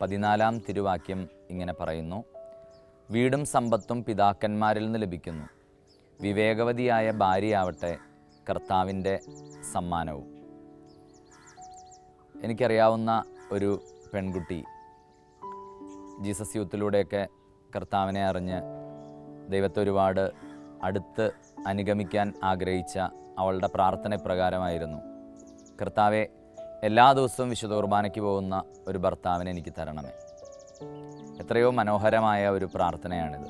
പതിനാലാം തിരുവാക്യം ഇങ്ങനെ പറയുന്നു. വീടും സമ്പത്തും പിതാക്കന്മാരിൽ നിന്ന് ലഭിക്കുന്നു. വിവേകവതിയായ ഭാര്യയാവട്ടെ കർത്താവിന്റെ സമ്മാനവും. എനിക്കറിയാവുന്ന ഒരു പെൺകുട്ടി ജീസസ് യൂത്തിലൂടെയൊക്കെ കർത്താവിനെ അറിഞ്ഞ് ദൈവത്തെ ഒരുപാട് അടുത്ത് അനുഗമിക്കാൻ ആഗ്രഹിച്ച അവളുടെ പ്രാർത്ഥന പ്രകാരമായിരുന്നു കർത്താവെ എല്ലാ ദിവസവും വിശുദ്ധ കുർബാനയ്ക്ക് പോകുന്ന ഒരു ഭർത്താവിനെ എനിക്ക് തരണമേ. എത്രയോ മനോഹരമായ ഒരു പ്രാർത്ഥനയാണിത്.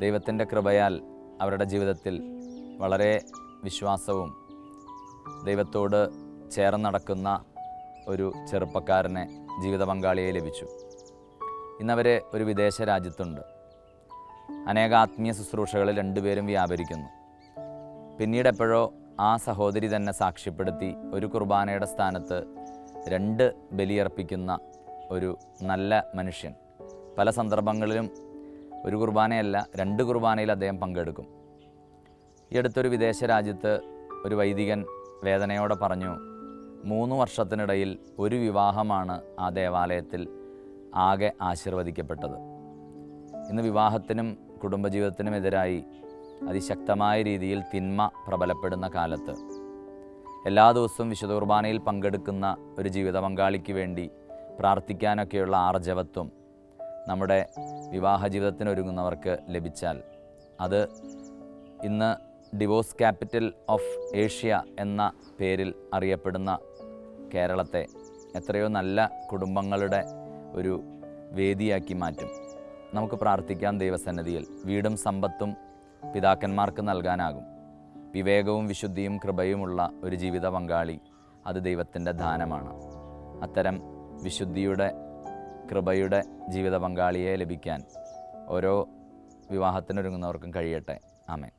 ദൈവത്തിന്റെ കൃപയാൽ അവരുടെ ജീവിതത്തിൽ വളരെ വിശ്വാസവും ദൈവത്തോട് ചേർന്ന് നടക്കുന്ന ഒരു ചെറുപ്പക്കാരനെ ജീവിത പങ്കാളിയെ ലഭിച്ചു. ഇന്നവർ ഒരു വിദേശ രാജ്യത്തുണ്ട്. അനേക ആത്മീയ ശുശ്രൂഷകളിൽ രണ്ടുപേരും വ്യാപരിക്കുന്നു. പിന്നീട് എപ്പോഴോ ആ സഹോദരി തന്നെ സാക്ഷ്യപ്പെടുത്തി ഒരു കുർബാനയുടെ സ്ഥാനത്ത് രണ്ട് ബലിയർപ്പിക്കുന്ന ഒരു നല്ല മനുഷ്യൻ. പല സന്ദർഭങ്ങളിലും ഒരു കുർബാനയല്ല രണ്ട് കുർബാനയിൽ അദ്ദേഹം പങ്കെടുക്കും. ഈ അടുത്തൊരു വിദേശ രാജ്യത്ത് ഒരു വൈദികൻ വേദനയോടെ പറഞ്ഞു മൂന്ന് വർഷത്തിനിടയിൽ ഒരു വിവാഹമാണ് ആ ദേവാലയത്തിൽ ആകെ ആശീർവദിക്കപ്പെട്ടത്. ഇന്ന് വിവാഹത്തിനും കുടുംബജീവിതത്തിനും എതിരായി അതിശക്തമായ രീതിയിൽ തിന്മ പ്രബലപ്പെടുന്ന കാലത്ത് എല്ലാ ദിവസവും വിശുദ്ധ കുർബാനയിൽ പങ്കെടുക്കുന്ന ഒരു ജീവിത പങ്കാളിക്ക് വേണ്ടി പ്രാർത്ഥിക്കാനൊക്കെയുള്ള ആർജവത്വം നമ്മുടെ വിവാഹ ജീവിതത്തിന് ഒരുങ്ങുന്നവർക്ക് ലഭിച്ചാൽ അത് ഇന്ന് ഡിവോഴ്സ് ക്യാപിറ്റൽ ഓഫ് ഏഷ്യ എന്ന പേരിൽ അറിയപ്പെടുന്ന കേരളത്തെ എത്രയോ നല്ല കുടുംബങ്ങളുടെ ഒരു വേദിയാക്കി മാറ്റും. നമുക്ക് പ്രാർത്ഥിക്കാം ദൈവസന്നിധിയിൽ. വീടും സമ്പത്തും പിതാക്കന്മാർക്ക് നൽകാനാകും. വിവേകവും വിശുദ്ധിയും കൃപയുമുള്ള ഒരു ജീവിത പങ്കാളി അത് ദൈവത്തിന്റെ ദാനമാണ്. അത്തരം വിശുദ്ധിയുടെ കൃപയുടെ ജീവിത പങ്കാളിയെ ലഭിക്കാൻ ഓരോ വിവാഹത്തിനൊരുങ്ങുന്നവർക്കും കഴിയട്ടെ. ആമേൻ.